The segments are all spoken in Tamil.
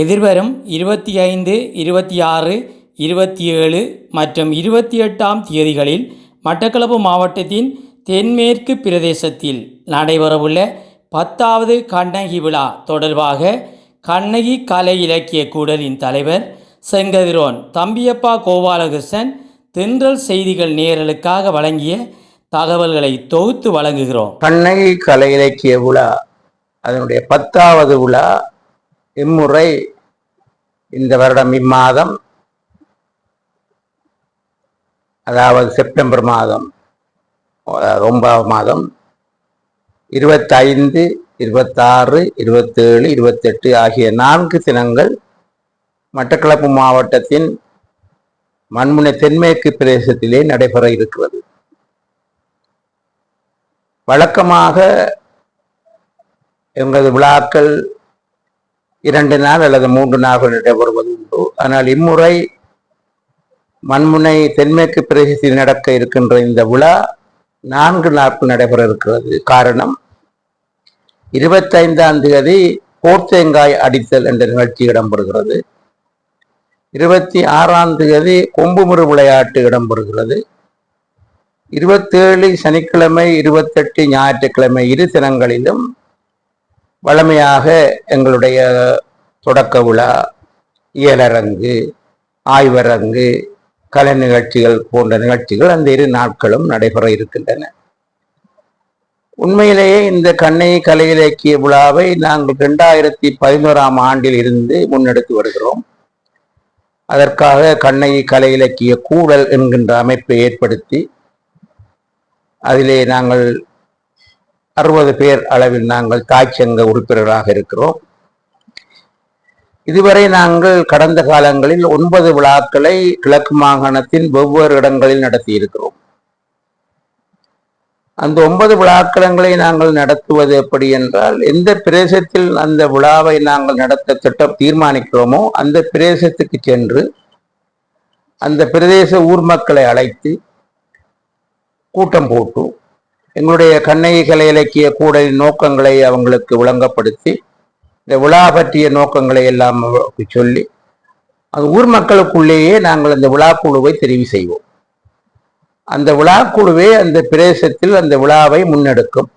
எதிர்வரும் இருபத்தி ஐந்து இருபத்தி ஆறு இருபத்தி ஏழு மற்றும் இருபத்தி எட்டாம் தேதிகளில் மட்டக்களப்பு மாவட்டத்தின் தென்மேற்கு பிரதேசத்தில் நடைபெறவுள்ள பத்தாவது கண்ணகி விழா தொடர்பாக கண்ணகி கலை இலக்கிய கூடலின் தலைவர் செங்கதிரோன் தம்பியப்பா கோபாலகிருஷ்ணன் தென்றல் செய்திகள் நேரலுக்காக வழங்கிய தகவல்களை தொகுத்து வழங்குகிறோம். கண்ணகி கலை இலக்கிய விழா அதனுடைய பத்தாவது விழா இம்முறை இந்த வருடம் இம்மாதம் அதாவது செப்டம்பர் மாதம் அதாவது ஒன்பதாம் மாதம் இருபத்தைந்து இருபத்தாறு இருபத்தேழு இருபத்தெட்டு ஆகிய நான்கு தினங்கள் மட்டக்களப்பு மாவட்டத்தின் மண்முனை தென்மேற்கு பிரதேசத்திலே நடைபெற இருக்கிறது. வழக்கமாக எங்களது விழாக்கள் இரண்டு நாள் அல்லது மூன்று நாள்கள் நடைபெறுவது உண்டு. ஆனால் இம்முறை மண்முனை தென்மேற்கு பிரதேசத்தில் நடக்க இருக்கின்ற இந்த விழா நான்கு நாட்கள் நடைபெற இருக்கிறது. காரணம் இருபத்தைந்தாம் தேதி போர்த்தேங்காய் அடித்தல் என்ற நிகழ்ச்சி இடம்பெறுகிறது. இருபத்தி ஆறாம் தேதி கொம்புமுறு விளையாட்டு இடம்பெறுகிறது. இருபத்தேழு சனிக்கிழமை இருபத்தெட்டு ஞாயிற்றுக்கிழமை இரு தினங்களிலும் வழமையாக எங்களுடைய தொடக்க விழா இயலரங்கு ஆய்வரங்கு கலை நிகழ்ச்சிகள் போன்ற நிகழ்ச்சிகள் அந்த இரு நாட்களும் நடைபெற இருக்கின்றன. உண்மையிலேயே இந்த கண்ணை கலை இலக்கிய விழாவை நாங்கள் ரெண்டாயிரத்தி பதினோராம் ஆண்டில் இருந்து முன்னெடுத்து வருகிறோம். அதற்காக கண்ணகி கலை இலக்கிய கூடல் என்கின்ற அமைப்பை ஏற்படுத்தி அதிலே நாங்கள் அறுபது பேர் அளவில் நாங்கள் காய்ச்சங்க உறுப்பினராக இருக்கிறோம். இதுவரை நாங்கள் கடந்த காலங்களில் ஒன்பது விழாக்களை கிழக்கு மாகாணத்தின் வெவ்வேறு இடங்களில் நடத்தியிருக்கிறோம். அந்த ஒன்பது விழாக்களங்களை நாங்கள் நடத்துவது எப்படி என்றால் எந்த பிரதேசத்தில் அந்த விழாவை நாங்கள் நடத்த திட்டம் தீர்மானிக்கிறோமோ அந்த பிரதேசத்துக்கு சென்று அந்த பிரதேச ஊர் மக்களை அழைத்து கூட்டம் போட்டு எங்களுடைய கண்ணகி கலை இலக்கிய கூடலின் நோக்கங்களை அவங்களுக்கு விளங்கப்படுத்தி இந்த விழா பற்றிய நோக்கங்களை எல்லாம் சொல்லி அது ஊர் மக்களுக்குள்ளேயே நாங்கள் அந்த விழாக்குழுவை தெரிவு செய்வோம். அந்த விழாக்குழுவே அந்த பிரதேசத்தில் அந்த விழாவை முன்னெடுக்கும்.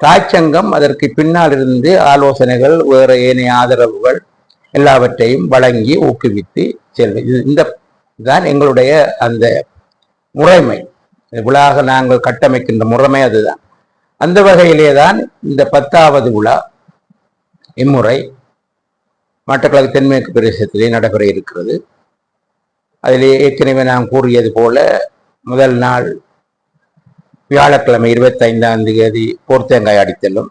தாய்ச்சங்கம் அதற்கு பின்னால் இருந்து ஆலோசனைகள் வேறு ஏனைய ஆதரவுகள் எல்லாவற்றையும் வழங்கி ஊக்குவித்து செல்வது இது இந்த தான் எங்களுடைய அந்த முறைமை. விழாக நாங்கள் கட்டமைக்கின்ற முறைமை அதுதான். அந்த வகையிலே தான் இந்த பத்தாவது விழா இம்முறை மட்டக்களப்பு தென்மேற்கு பிரதேசத்திலே நடைபெற இருக்கிறது. அதிலே ஏற்கனவே நான் கூறியது போல முதல் நாள் வியாழக்கிழமை இருபத்தைந்தாம் தேதி போர்த்தேங்காய் அடித்தலும்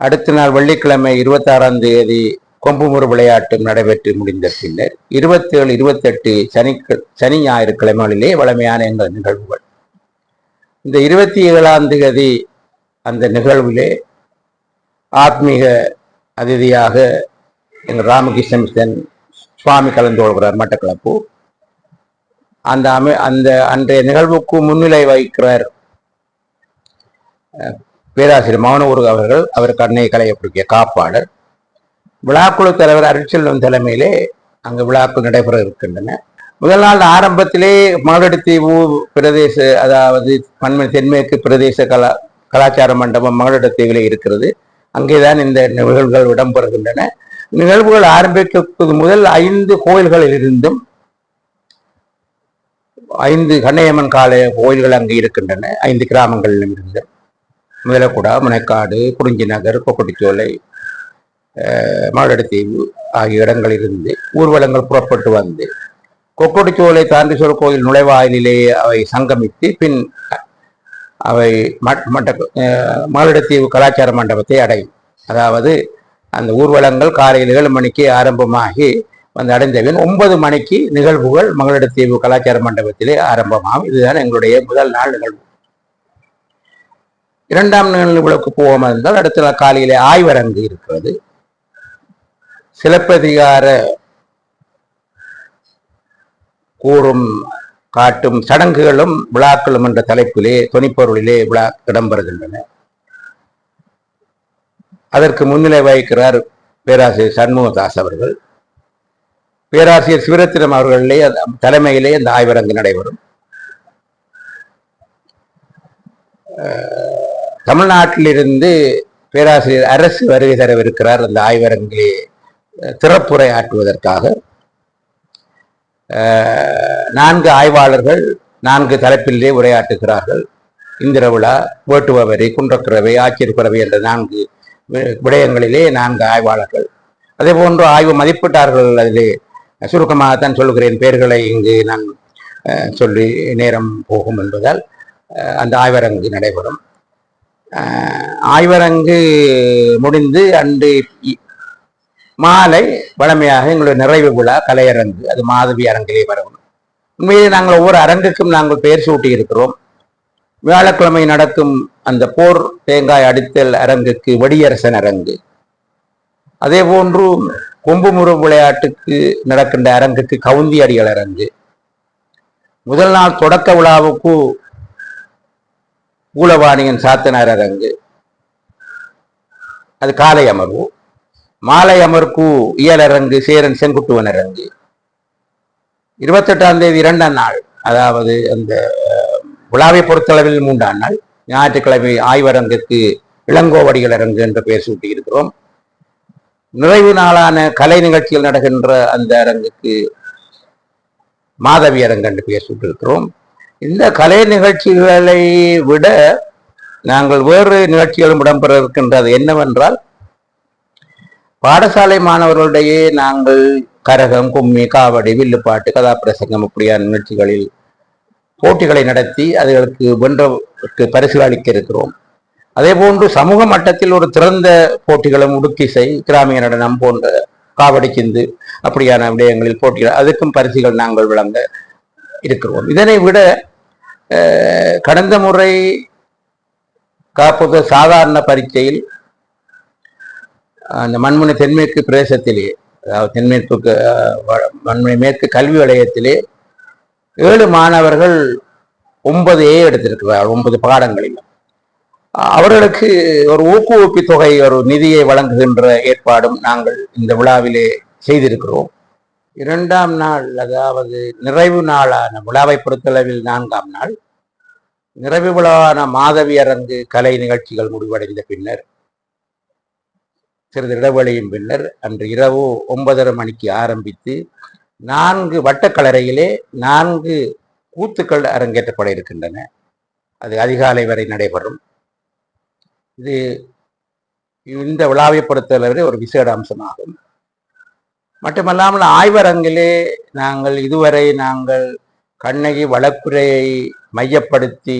அடுத்த நாள் வெள்ளிக்கிழமை இருபத்தாறாம் தேதி கொம்புமுறு விளையாட்டும் நடைபெற்று முடிந்த பின்னர் இருபத்தேழு இருபத்தெட்டு சனி சனி ஞாயிறு கிழமைகளிலே வளமையான எங்கள் நிகழ்வுகள் இந்த இருபத்தி ஏழாம் திகதி அந்த நிகழ்விலே ஆத்மீக அதிதியாக எங்கள் ராமகிருஷ்ண மிஷன் சுவாமி கலந்து கொள்கிறார் மட்டக்களப்பு. அந்த அமை அந்த அன்றைய நிகழ்வுக்கு முன்னிலை வகிக்கிறார் பேராசிரியர் மௌனகுரு அவர்கள். அவர் கண்ணை கலையப்படுத்திய காப்பாளர். விழாக்குழு தலைவர் அருட்செல்வம் தலைமையிலே அங்கு விழாக்கள் நடைபெற இருக்கின்றன. முதல் நாள் ஆரம்பத்திலே மகளிடத்தீவு பிரதேச அதாவது பன்மை தென்மேற்கு பிரதேச கலா கலாச்சார மண்டபம் மகளிடத்தீவிலே இருக்கிறது. அங்கேதான் இந்த நிகழ்வுகள் இடம்பெறுகின்றன. நிகழ்வுகள் ஆரம்பிக்கப்பது முதல் ஐந்து கோயில்களில் இருந்தும் ஐந்து கண்ணையம்மன் கால கோயில்கள் அங்கு இருக்கின்றன. ஐந்து கிராமங்களிலும் இருந்து. முதலக்குடா முனைக்காடு குறிஞ்சி நகர் கொக்கட்டிச்சோலை மாடத்தீவு ஆகிய இடங்களிலிருந்து ஊர்வலங்கள் புறப்பட்டு வந்து கொக்கொடிச்சோலை தாண்டீஸ்வரர் கோயில் நுழைவாயிலே அவை சங்கமித்து பின் அவை மட்ட மாலிடத்தீவு கலாச்சார மண்டபத்தை அடையும். அதாவது அந்த ஊர்வலங்கள் காலையில் ஏழு மணிக்கு ஆரம்பமாகி வந்து அடைந்தவின் ஒன்பது மணிக்கு நிகழ்வுகள் மகளிடத்தீவு கலாச்சார மண்டபத்திலே ஆரம்பமாகும். இதுதான் எங்களுடைய முதல் நாள் நிகழ்வு. இரண்டாம் நிகழ்வுகளுக்கு போவோம் இருந்தால் அடுத்த நாள் காலையிலே ஆய்வரங்கு இருக்கிறது. சிலப்பதிகார கூறும் காட்டும் சடங்குகளும் விழாக்களும் என்ற தலைப்பிலே துணிப்பொருளிலே விழா இடம்பெறுகின்றன. அதற்கு முன்னிலை வகிக்கிறார் பேராசிரியர் சண்முகதாஸ் அவர்கள். பேராசிரியர் சிவரத்தினம் அவர்களிலே தலைமையிலே அந்த ஆய்வரங்கு நடைபெறும். தமிழ்நாட்டிலிருந்து பேராசிரியர் அரசு வருகை தரவிருக்கிறார் அந்த ஆய்வரங்கிலே திறப்புரை ஆற்றுவதற்காக. நான்கு ஆய்வாளர்கள் நான்கு தலைப்பிலே உரையாற்றுகிறார்கள். இந்திரவிழா வேட்டுபவரை வேட்டுவவரி குன்றக்குறவை ஆச்சரியக்குறவை என்ற நான்கு வி- விடயங்களிலே நான்கு ஆய்வாளர்கள். அதே போன்று ஆய்வு மதிப்பிட்டார்கள். அதிலே சுருக்கமாகத்தான் சொல்லுகிறேன். பெயர்களை இங்கு நான் சொல்லி நேரம் போகும் என்பதால் அந்த ஆய்வரங்கு நடைபெறும். ஆய்வரங்கு முடிந்து அன்று இ- மாலை வழமையாக எங்களுடைய நிறைவு விழா கலையரங்கு அது மாதவி அரங்கிலே வரணும். உண்மையிலே நாங்கள் ஒவ்வொரு அரங்குக்கும் நாங்கள் பெயர் சூட்டி இருக்கிறோம். வியாழக்கிழமை நடக்கும் அந்த போர் தேங்காய் அடித்தல் அரங்குக்கு வடியரசன் அரங்கு. அதே போன்று கொம்புமுறு விளையாட்டுக்கு நடக்கின்ற அரங்குக்கு கவுந்தி அடிகள் அரங்கு. முதல் நாள் தொடக்க விழாவுக்கு பூலவாணியின் சாத்தனார் அரங்கு. அது காலை அமர்வு. மாலை அமர்கு இயலரங்கு சேரன் செங்குட்டுவன் அரங்கு இருபத்தெட்டாம் தேதி இரண்டாம் நாள் அதாவது அந்த விழாவை பொறுத்தளவில் மூன்றாம் நாள் ஞாயிற்றுக்கிழமை ஆய்வரங்குக்கு இளங்கோவடிகள் அரங்கு என்று பெயர் சூட்டியிருக்கிறோம். நிறைவு நாளான கலை நிகழ்ச்சிகள் நடக்கின்ற அந்த அரங்குக்கு மாதவி அரங்கு என்று பெயர் சூட்டியிருக்கிறோம். இந்த கலை நிகழ்ச்சிகளை விட நாங்கள் வேறு நிகழ்ச்சிகளும் இடம்பெற இருக்கின்றது என்னவென்றால் பாடசாலை மாணவர்களிடையே நாங்கள் கரகம் கும்மி காவடி வில்லுப்பாட்டு கதாபிரசங்கம் இப்படியான நிகழ்ச்சிகளில் போட்டிகளை நடத்தி அதுகளுக்கு வென்றவருக்கு பரிசு அளிக்க இருக்கிறோம். அதே போன்று சமூக மட்டத்தில் ஒரு திறந்த போட்டிகளும் உடுக்கிசை கிராமிய நடனம் போன்ற காவடி சிந்து அப்படியான விடயங்களில் போட்டிகள் அதுக்கும் பரிசுகள் நாங்கள் வழங்க இருக்கிறோம். இதனை விட கடந்த முறை காப்பக சாதாரண பரீட்சையில் அந்த மண்முனை தென்மேற்கு பிரதேசத்திலே அதாவது தென்மேற்கு மண்முனை மேற்கு கல்வி வலயத்திலே ஏழு மாணவர்கள் ஒன்பது ஏ எடுத்திருக்கிறார் ஒன்பது பாடங்களில். அவர்களுக்கு ஒரு ஊக்குவிப்பு தொகை ஒரு நிதியை வழங்குகின்ற ஏற்பாடும் நாங்கள் இந்த விழாவிலே செய்திருக்கிறோம். இரண்டாம் நாள் அதாவது நிறைவு நாளான விழாவை பொறுத்தளவில் நான்காம் நாள். நிறைவு விழாவான மாதவி அரங்கு கலை நிகழ்ச்சிகள் முடிவடைந்த பின்னர் சிறிது இடைவெளியின் பின்னர் அன்று இரவு ஒன்பதரை மணிக்கு ஆரம்பித்து நான்கு வட்டக்கலரையிலே நான்கு கூத்துக்கள் அரங்கேற்றப்பட இருக்கின்றன. அது அதிகாலை வரை நடைபெறும். இது இந்த விழாவை பொறுத்தளவரை ஒரு விசேட அம்சமாகும். மட்டுமல்லாமல் ஆய்வரங்கிலே நாங்கள் இதுவரை நாங்கள் கண்ணகி வழக்குரையை மையப்படுத்தி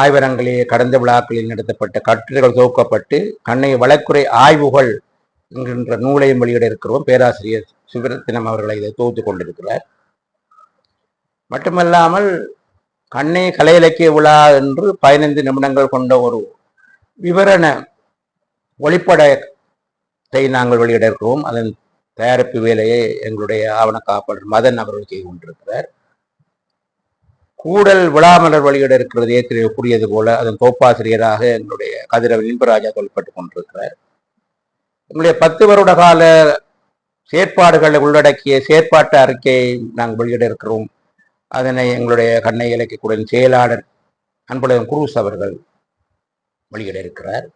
ஆய்வரங்களில் கடந்த விழாக்களில் நடத்தப்பட்ட கட்டுரைகள் தொகுக்கப்பட்டு கண்ணை வழக்குறை ஆய்வுகள் என்கின்ற நூலையும் வெளியிட இருக்கிறோம். பேராசிரியர் சிவரத்தினம் அவர்களை இதை தொகுத்து கொண்டிருக்கிறார். மட்டுமல்லாமல் கண்ணை கலை இலக்கிய விழா என்று பதினைந்து நிமிடங்கள் கொண்ட ஒரு விவரண ஒளிப்படத்தை நாங்கள் வெளியிட இருக்கிறோம். அதன் தயாரிப்பு வேலையை எங்களுடைய ஆவண காப்பாளர் மதன் அவர்கள் செய்து கொண்டிருக்கிறார். கூடல் விழாமலர் வெளியிட இருக்கிறது. ஏற்கனவே கூறியது போல அதன் கோப்பாசிரியராக எங்களுடைய கதிரவன் இன்பராஜா தொல்பட்டுக் கொண்டிருக்கிறார். எங்களுடைய பத்து வருட கால செயற்பாடுகளை உள்ளடக்கிய செயற்பாட்டு அறிக்கையை நாங்கள் வெளியிட இருக்கிறோம். அதனை எங்களுடைய கண்ணை இலக்கியக்குடன் செயலாளர் அன்பழகன் குரூஸ் அவர்கள் வெளியிட இருக்கிறார்.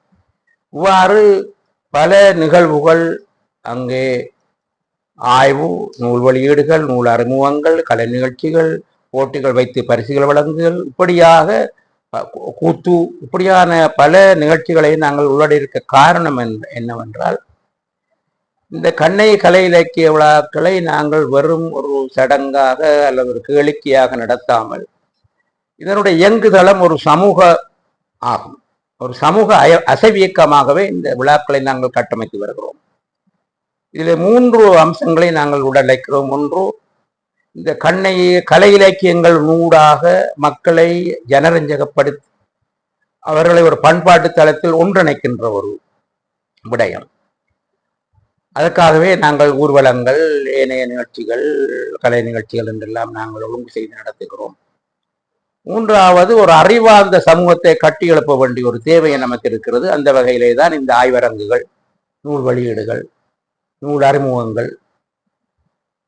இவ்வாறு பல நிகழ்வுகள் அங்கே ஆய்வு நூல் வெளியீடுகள் நூல் அறிமுகங்கள் கலை நிகழ்ச்சிகள் போட்டிகள் வைத்து பரிசுகள் வழங்குதல் இப்படியாக கூத்து இப்படியான பல நிகழ்ச்சிகளை நாங்கள் உள்ளடக்கியிருக்க காரணம் என்னவென்றால் இந்த கண்ணை கலை இலக்கிய விழாக்களை நாங்கள் வெறும் ஒரு சடங்காக அல்லது ஒரு கேளிக்கையாக நடத்தாமல் இதனுடைய இயங்குதளம் ஒரு சமூக ஆகும். ஒரு சமூக அய- அசைவியக்கமாகவே இந்த விழாக்களை நாங்கள் கட்டமைத்து வருகிறோம். இதில் மூன்று அம்சங்களை நாங்கள் உள்ளடக்கிறோம். ஒன்று இந்த கண்ணை கலை இலக்கியங்கள் நூடாக மக்களை ஜனரஞ்சகப்படுத்தி அவர்களை ஒரு பண்பாட்டு தளத்தில் ஒன்றிணைக்கின்ற ஒரு விடயம். அதற்காகவே நாங்கள் ஊர்வலங்கள் ஏனைய நிகழ்ச்சிகள் கலை நிகழ்ச்சிகள் என்றெல்லாம் நாங்கள் ஒழுங்கு செய்து நடத்துகிறோம். மூன்றாவது ஒரு அறிவார்ந்த சமூகத்தை கட்டி எழுப்ப வேண்டிய ஒரு தேவை நமக்கு இருக்கிறது அந்த வகையிலே தான் இந்த ஆய்வரங்குகள் நூல் வெளியீடுகள் நூல் அறிமுகங்கள்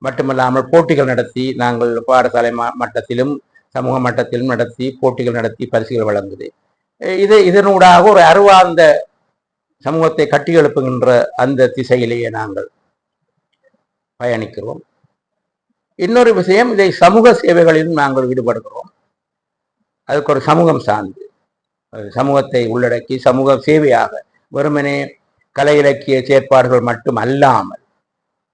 மட்டுமல்லாமல் போட்டிகள் நடத்தி நாங்கள் பாடசாலை மட்டத்திலும் சமூக மட்டத்திலும் நடத்தி போட்டிகள் நடத்தி பரிசுகள் வழங்குது. இது இதனூடாக ஒரு அறிவார்ந்த சமூகத்தை கட்டி எழுப்புகின்ற அந்த திசையிலேயே நாங்கள் பயணிக்கிறோம். இன்னொரு விஷயம் இதை சமூக சேவைகளிலும் நாங்கள் ஈடுபடுகிறோம். அதுக்கு ஒரு சமூகம் சார்ந்து. சமூகத்தை உள்ளடக்கி சமூக சேவையாக வெறுமனே கலை இலக்கிய செயற்பாடுகள் மட்டும் அல்லாமல்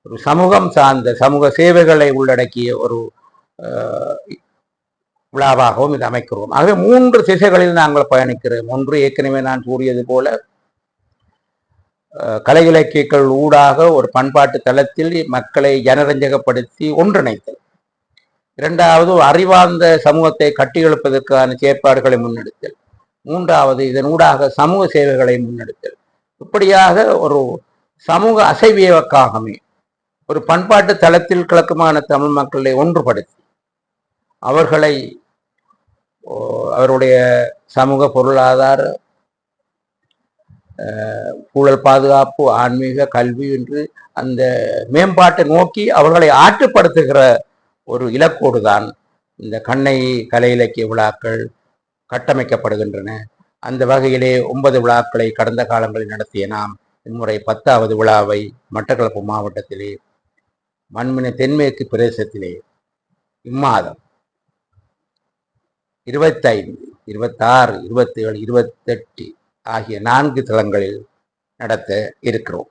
ஒரு சமூகம் சார்ந்த சமூக சேவைகளை உள்ளடக்கிய ஒரு விழாவாகவும் இது அமைக்கிறோம். ஆகவே மூன்று திசைகளில் நாங்கள் பயணிக்கிறோம். ஒன்று ஏற்கனவே நான் கூறியது போல கலை இலக்கியங்கள் ஊடாக ஒரு பண்பாட்டு தளத்தில் மக்களை ஜனரஞ்சகப்படுத்தி ஒன்றிணைத்தல். இரண்டாவது ஒரு அறிவார்ந்த சமூகத்தை கட்டியெழுப்பதற்கான செயற்பாடுகளை முன்னெடுத்தல். மூன்றாவது இதன் ஊடாக சமூக சேவைகளை முன்னெடுத்தல். இப்படியாக ஒரு சமூக அசைவியவக்காகமே ஒரு பண்பாட்டு தளத்தில் கிழக்குமான தமிழ் மக்களை ஒன்றுபடுத்தி அவர்களை ஓ, அவருடைய சமூக பொருளாதார ஊழல் பாதுகாப்பு ஆன்மீக கல்வி என்று அந்த மேம்பாட்டை நோக்கி அவர்களை ஆற்றுப்படுத்துகிற ஒரு இலக்கோடு தான் இந்த கண்ணை கலை இலக்கிய விழாக்கள் கட்டமைக்கப்படுகின்றன. அந்த வகையிலே ஒன்பது விழாக்களை கடந்த காலங்களில் நடத்திய நாம் இம்முறை பத்தாவது விழாவை மட்டக்களப்பு மாவட்டத்திலே மண்மின தென்மேற்கு பிரதேசத்திலே இம்மாதம். இருபத்தைந்து இருபத்தாறு இருபத்தேழு இருபத்தெட்டு ஆகிய நான்கு தளங்களில் நடத்த இருக்கிறோம்.